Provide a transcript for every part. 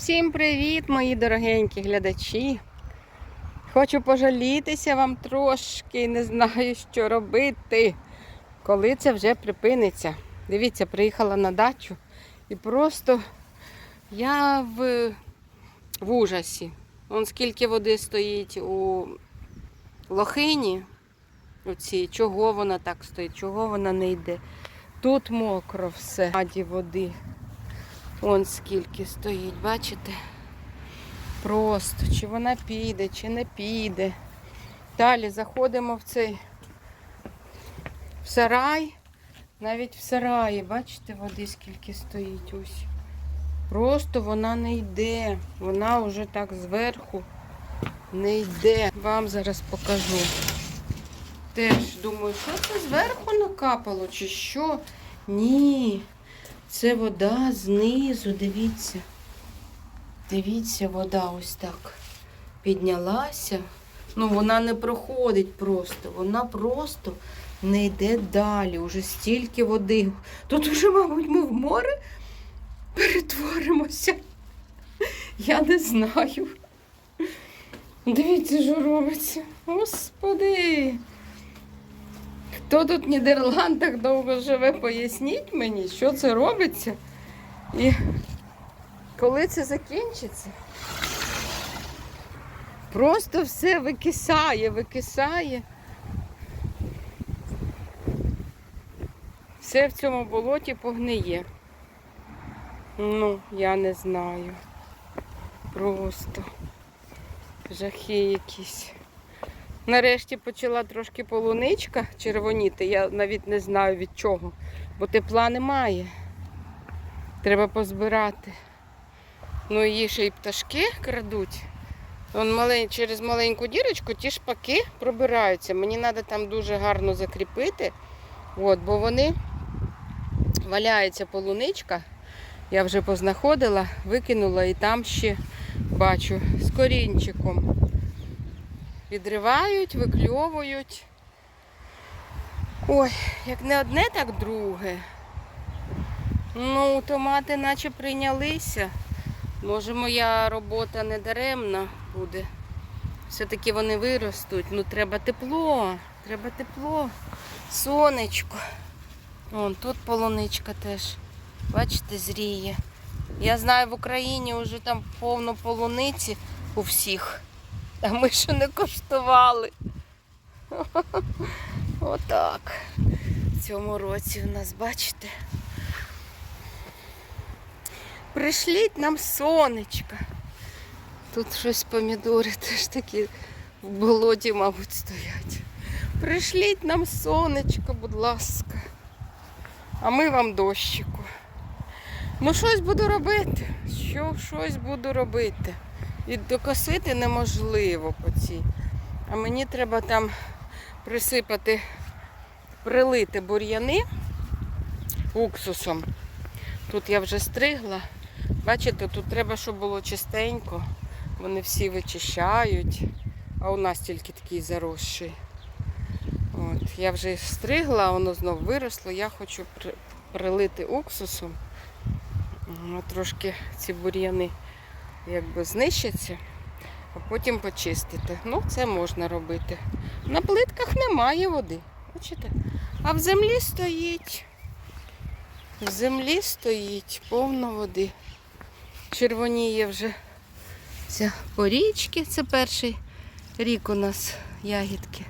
Всім привіт, мої дорогенькі глядачі. Хочу пожалітися вам трошки, не знаю, що робити, коли це вже припиниться. Дивіться, приїхала на дачу і просто я в, в ужасі. Вон скільки води стоїть у лохині. Оці, чого вона так стоїть, чого вона не йде. Тут мокро все, аді води. Вон скільки стоїть, бачите? Просто, чи вона піде, чи не піде. Далі заходимо в цей в сарай. Навіть в сараї, бачите, води скільки стоїть ось. Просто вона не йде. Вона вже так зверху не йде. Вам зараз покажу. Теж думаю, що це зверху накапало, чи що? Ні. Це вода знизу, дивіться. Дивіться, вода ось так піднялася. Ну, вона не проходить просто, вона просто не йде далі. Уже стільки води. Тут уже, мабуть, ми в море перетворимося. Я не знаю. Дивіться, що робиться. Господи. Хто тут в Нідерландах довго живе, поясніть мені, що це робиться і коли це закінчиться. Просто все викисає, викисає. Все в цьому болоті погниє. Ну, я не знаю. Просто жахи якісь. Нарешті почала трошки полуничка червоніти. Я навіть не знаю від чого, бо тепла немає. Треба позбирати. Ну її ще й пташки крадуть. Вон малень... Через маленьку дірочку ті шпаки пробираються. Мені треба там дуже гарно закріпити, От, бо вони валяється полуничка. Я вже познаходила, викинула і там ще бачу з корінчиком. Відривають, викльовують. Ой, як не одне, так друге. Ну, томати наче прийнялися. Може, моя робота не даремна буде. Все-таки вони виростуть. Ну, треба тепло, треба тепло, сонечко. Вон тут полуничка теж. Бачите, зріє. Я знаю, в Україні вже там повно полуниці у всіх. А ми ще не коштували. Отак. В цьому році у нас, бачите. Пришліть нам сонечка. Тут щось помідори теж такі в болоті, мабуть, стоять. Пришліть нам сонечко, будь ласка. А ми вам дощику. Ну, щось буду робити. Що щось буду робити. І докосити неможливо по цій. А мені треба там присипати, прилити бур'яни уксусом. Тут я вже стригла. Бачите, тут треба, щоб було чистенько. Вони всі вичищають, а у нас тільки такий заросший. От, я вже стригла, воно знов виросло. Я хочу при- прилити уксусом. Трошки ці бур'яни якби знищаться, а потім почистити. Ну, це можна робити. На плитках немає води. Бачите? А в землі стоїть. В землі стоїть повно води. Червоніє вже ця порічки. Це перший рік у нас ягідки.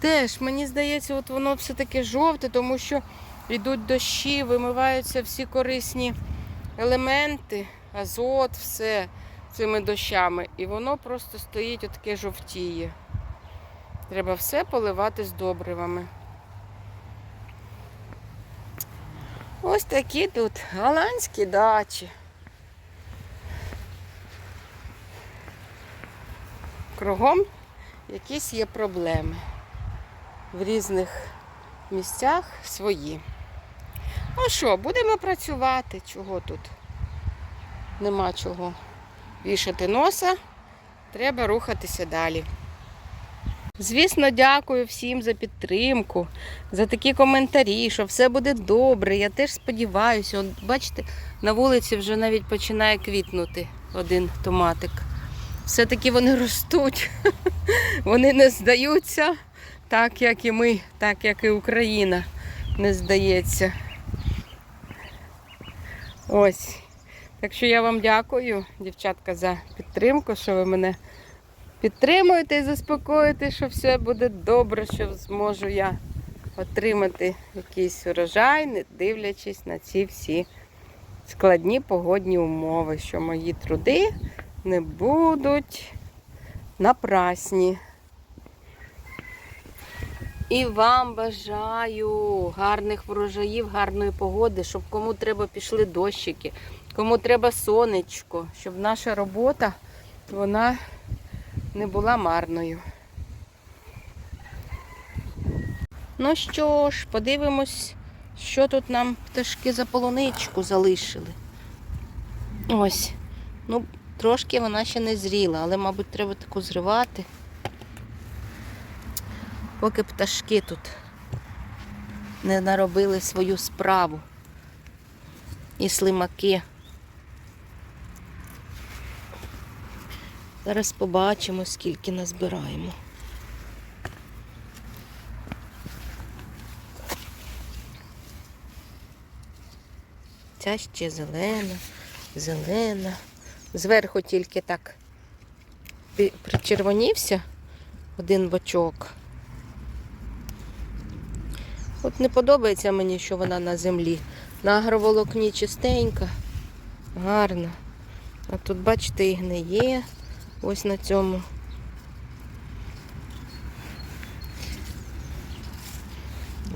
Теж, мені здається, от воно все таке жовте, тому що йдуть дощі, вимиваються всі корисні елементи, азот, все цими дощами. І воно просто стоїть отаке жовтіє. Треба все поливати з добривами. Ось такі тут голландські дачі. Кругом якісь є проблеми. В різних місцях свої. Ну що, будемо працювати. Чого тут? Нема чого вішати носа. Треба рухатися далі. Звісно, дякую всім за підтримку, за такі коментарі, що все буде добре. Я теж сподіваюся. От, бачите, на вулиці вже навіть починає квітнути один томатик. Все-таки вони ростуть, вони не здаються, так як і ми, так як і Україна не здається. Ось. Так що я вам дякую, дівчатка, за підтримку, що ви мене підтримуєте і заспокоїте, що все буде добре, що зможу я отримати якийсь урожай, не дивлячись на ці всі складні погодні умови, що мої труди не будуть напрасні. І вам бажаю гарних врожаїв, гарної погоди, щоб кому треба пішли дощики, кому треба сонечко, щоб наша робота вона не була марною. Ну що ж, подивимось, що тут нам пташки за полуничку залишили. Ось. Ну, трошки вона ще не зріла, але, мабуть, треба таку зривати. Поки пташки тут не наробили свою справу. І слимаки. Зараз побачимо, скільки назбираємо. Ця ще зелена, зелена. Зверху тільки так причервонівся один бочок. От не подобається мені, що вона на землі. На агроволокні чистенька, гарна. А тут, бачите, і гниє. Ось на цьому.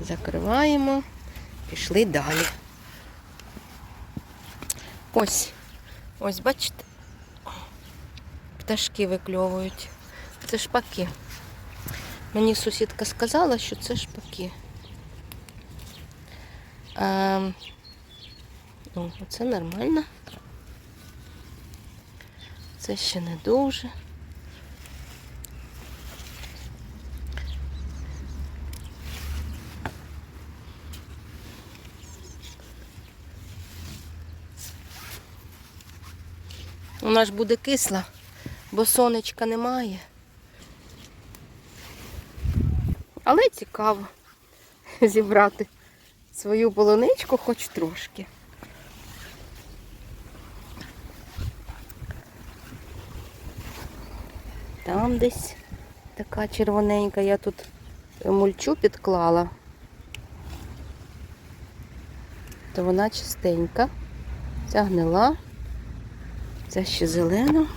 Закриваємо, пішли далі. Ось, ось, бачите, пташки викльовують. Це шпаки. Мені сусідка сказала, що це шпаки. А, ну, це нормально. Це ще не дуже. Вона ж буде кисла, бо сонечка немає. Але цікаво зібрати свою полуничку хоч трошки. Там десь така червоненька, я тут мульчу підклала, то вона чистенька, ця гнила, ця ще зелена.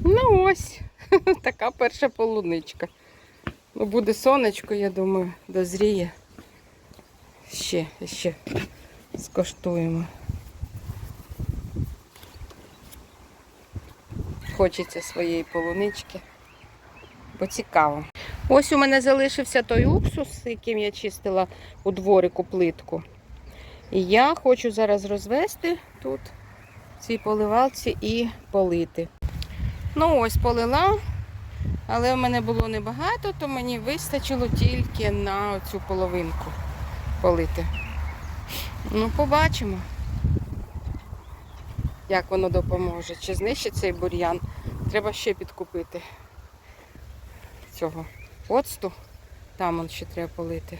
Ну ось, така перша полуничка. Буде сонечко, я думаю, дозріє. Ще, ще скоштуємо. Хочеться своєї полунички, бо цікаво. Ось у мене залишився той уксус, яким я чистила у дворику плитку. І я хочу зараз розвести тут цій поливалці і полити. Ну ось полила, але в мене було небагато, то мені вистачило тільки на цю половинку полити. Ну, побачимо, як воно допоможе. Чи знищить цей бур'ян. Треба ще підкупити цього оцту. Там он ще треба полити.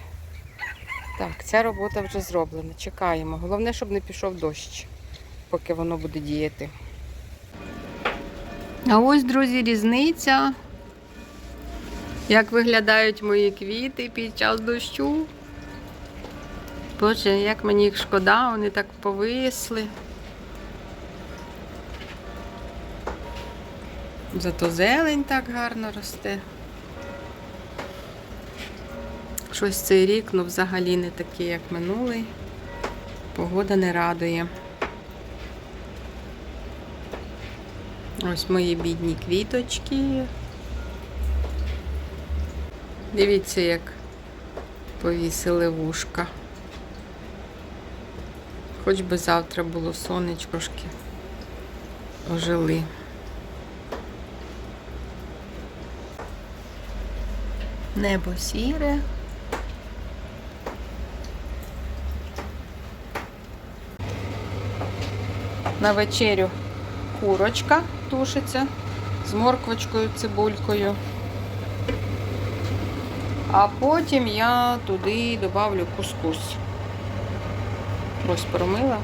Так, ця робота вже зроблена. Чекаємо. Головне, щоб не пішов дощ, поки воно буде діяти. А ось, друзі, різниця. Як виглядають мої квіти під час дощу. Боже, як мені їх шкода, вони так повисли. Зато зелень так гарно росте. Щось цей рік, ну взагалі не такий, як минулий. Погода не радує. Ось мої бідні квіточки. Дивіться, як повісили вушка. Хоч би завтра було сонечкошки. ожили. Небо сіре. На вечерю курочка тушиться з морквочкою, цибулькою. А потім я туди додавлю кускус. Ось промила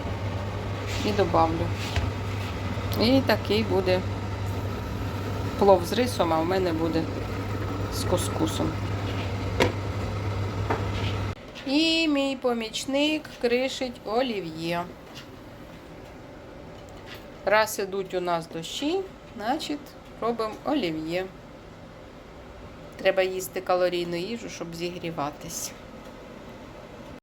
і додавлю. І такий буде плов з рисом, а в мене буде з кускусом. І мій помічник кришить олів'є. Раз ідуть у нас дощі, значить робимо олів'є. Треба їсти калорійну їжу, щоб зігріватись.